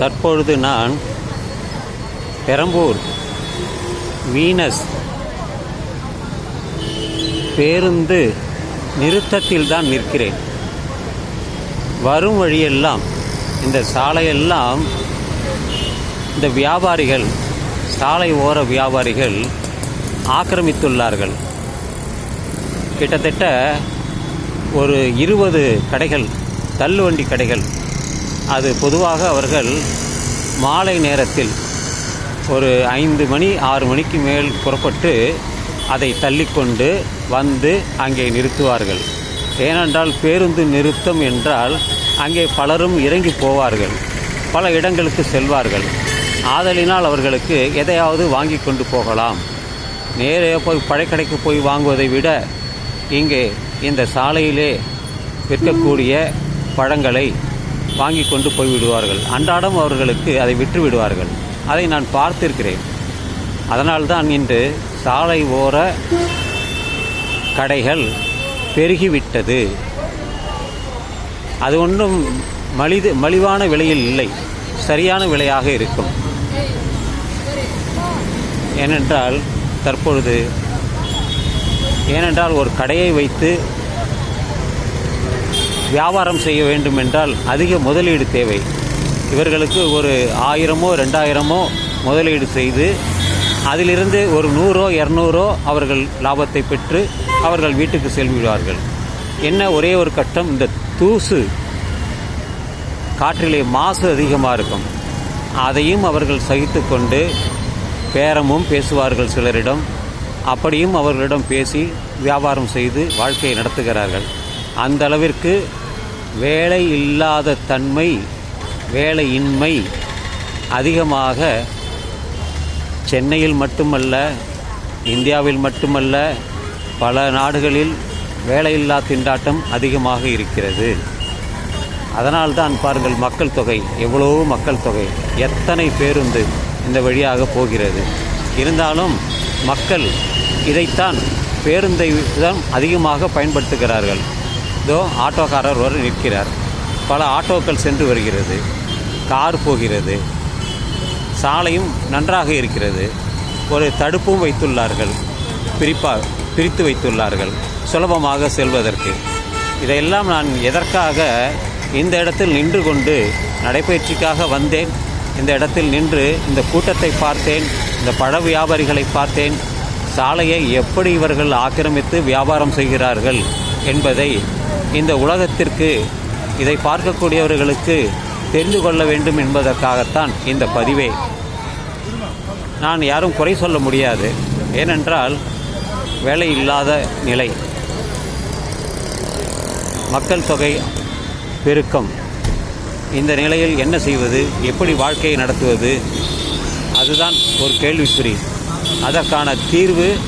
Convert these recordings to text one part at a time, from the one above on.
தற்பொழுது நான் பெரம்பூர் வீனஸ் பேருந்து நிறுத்தத்தில் தான் நிற்கிறேன். வரும் வழியெல்லாம் இந்த சாலையெல்லாம் இந்த வியாபாரிகள் சாலை ஓர வியாபாரிகள் ஆக்கிரமித்துள்ளார்கள். கிட்டத்தட்ட ஒரு இருபது கடைகள் தள்ளுவண்டி கடைகள் அது பொதுவாக அவர்கள் மாலை நேரத்தில் ஒரு ஐந்து மணி ஆறு மணிக்கு மேல் புறப்பட்டு அதை தள்ளிக்கொண்டு வந்து அங்கே நிறுத்துவார்கள். ஏனென்றால் பேருந்து நிறுத்தம் என்றால் அங்கே பலரும் இறங்கி போவார்கள். பல இடங்களுக்கு செல்வார்கள். ஆதலினால் அவர்களுக்கு எதையாவது வாங்கி கொண்டு போகலாம். நேரே போய் பழைக்கடைக்கு போய் வாங்குவதை விட இங்கே இந்த சாலையிலே விற்கக்கூடிய பழங்களை வாங்கி கொண்டு போய்விடுவார்கள் அன்றாடம் அவர்களுக்கு அதை விற்று விடுவார்கள். அதை நான் பார்த்திருக்கிறேன். அதனால்தான் இன்று சாலை ஓர கடைகள் பெருகிவிட்டது. அது ஒன்றும் மலிது மலிவான விலையில் இல்லை. சரியான விலையாக இருக்கும். ஏனென்றால் தற்பொழுது ஏனென்றால் ஒரு கடையை வைத்து வியாபாரம் செய்ய வேண்டும் என்றால் அதிக முதலீடு தேவை. இவர்களுக்கு ஒரு ஆயிரமோ ரெண்டாயிரமோ முதலீடு செய்து அதிலிருந்து ஒரு நூறோ இரநூறோ அவர்கள் லாபத்தை பெற்று அவர்கள் வீட்டுக்கு செல்விடுவார்கள் என்ன ஒரே ஒரு கட்டம்? இந்த தூசு காற்றிலே மாசு அதிகமாக இருக்கும். அதையும் அவர்கள் சகித்து கொண்டு பேரமும் பேசுவார்கள் சிலரிடம். அப்படியும் அவர்களிடம் பேசி வியாபாரம் செய்து வாழ்க்கையை நடத்துகிறார்கள். அந்த அளவிற்கு வேலை இல்லாத தன்மை வேலையின்மை அதிகமாக சென்னையில் மட்டுமல்ல இந்தியாவில் மட்டுமல்ல பல நாடுகளில் வேலையில்லா திண்டாட்டம் அதிகமாக இருக்கிறது. அதனால்தான் பாருங்கள் மக்கள் தொகை எவ்வளோ மக்கள் தொகை எத்தனை பேருந்து இந்த வழியாக போகிறது. இருந்தாலும் மக்கள் இதைத்தான் பேருந்தை தான் அதிகமாக பயன்படுத்துகிறார்கள். இதோ ஆட்டோக்காரர் ஒரு நிற்கிறார். பல ஆட்டோக்கள் சென்று வருகிறது. கார் போகிறது. சாலையும் நன்றாக இருக்கிறது. ஒரு தடுப்பும் வைத்துள்ளார்கள். பிரிப்பா பிரித்து வைத்துள்ளார்கள். சுலபமாக செல்வதற்கு. இதையெல்லாம் நான் எதற்காக இந்த இடத்தில் நின்று கொண்டு நடைபயிற்சிக்காக வந்தேன்? இந்த இடத்தில் நின்று இந்த கூட்டத்தை பார்த்தேன். இந்த பழ வியாபாரிகளை பார்த்தேன். சாலையை எப்படி இவர்கள் ஆக்கிரமித்து வியாபாரம் செய்கிறார்கள் என்பதை இந்த உலகத்திற்கு இதை பார்க்கக்கூடியவர்களுக்கு தெரிந்து கொள்ள வேண்டும் என்பதற்காகத்தான் இந்த பதிவே. நான் யாரும் குறை சொல்ல முடியாது. ஏனென்றால் வேலை இல்லாத நிலை. மக்கள் தொகை பெருக்கம். இந்த நிலையில் என்ன செய்வது? எப்படி வாழ்க்கையை நடத்துவது? அதுதான் ஒரு கேள்விக்குறி. அதற்கான தீர்வு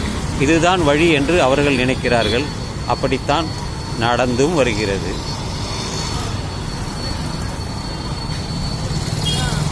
இதுதான் வழி என்று அவர்கள் நினைக்கிறார்கள். அப்படித்தான் நடந்தும் வருகிறது.